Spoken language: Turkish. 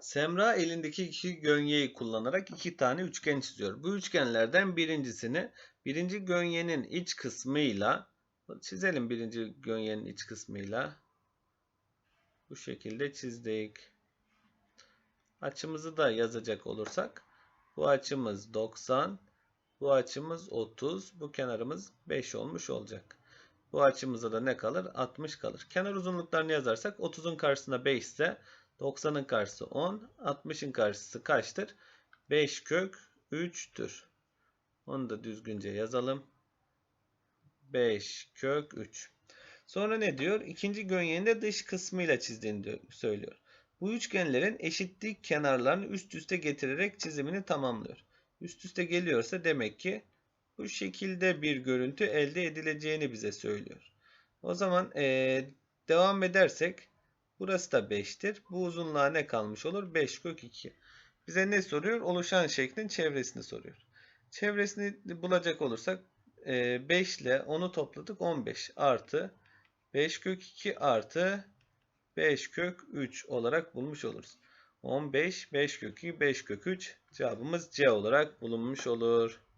Semra elindeki iki gönyeyi kullanarak iki tane üçgen çiziyor. Bu üçgenlerden birincisini birinci gönyenin iç kısmıyla çizelim birinci gönyenin iç kısmıyla. Bu şekilde çizdik. Açımızı da yazacak olursak bu açımız 90, bu açımız 30, bu kenarımız 5 olmuş olacak. Bu açımıza da ne kalır? 60 kalır. Kenar uzunluklarını yazarsak 30'un karşısında 5 ise 90'ın karşısı 10, 60'ın karşısı kaçtır? 5 kök 3'tür. Onu da düzgünce yazalım. 5 kök 3. Sonra ne diyor? İkinci gönyenin de dış kısmıyla çizdiğini diyor- söylüyor. Bu üçgenlerin eşitlik kenarlarını üst üste getirerek çizimini tamamlıyor. Üst üste geliyorsa demek ki bu şekilde bir görüntü elde edileceğini bize söylüyor. O zaman eee, devam edersek burası da 5'tir. Bu uzunluğa ne kalmış olur? 5 kök 2. Bize ne soruyor? Oluşan şeklin çevresini soruyor. Çevresini bulacak olursak eee, 5 ile 10'u topladık 15 artı 5 kök 2 artı 5 kök 3 olarak bulmuş oluruz. 15, 5 kök 2, 5 kök 3 cevabımız C olarak bulunmuş olur.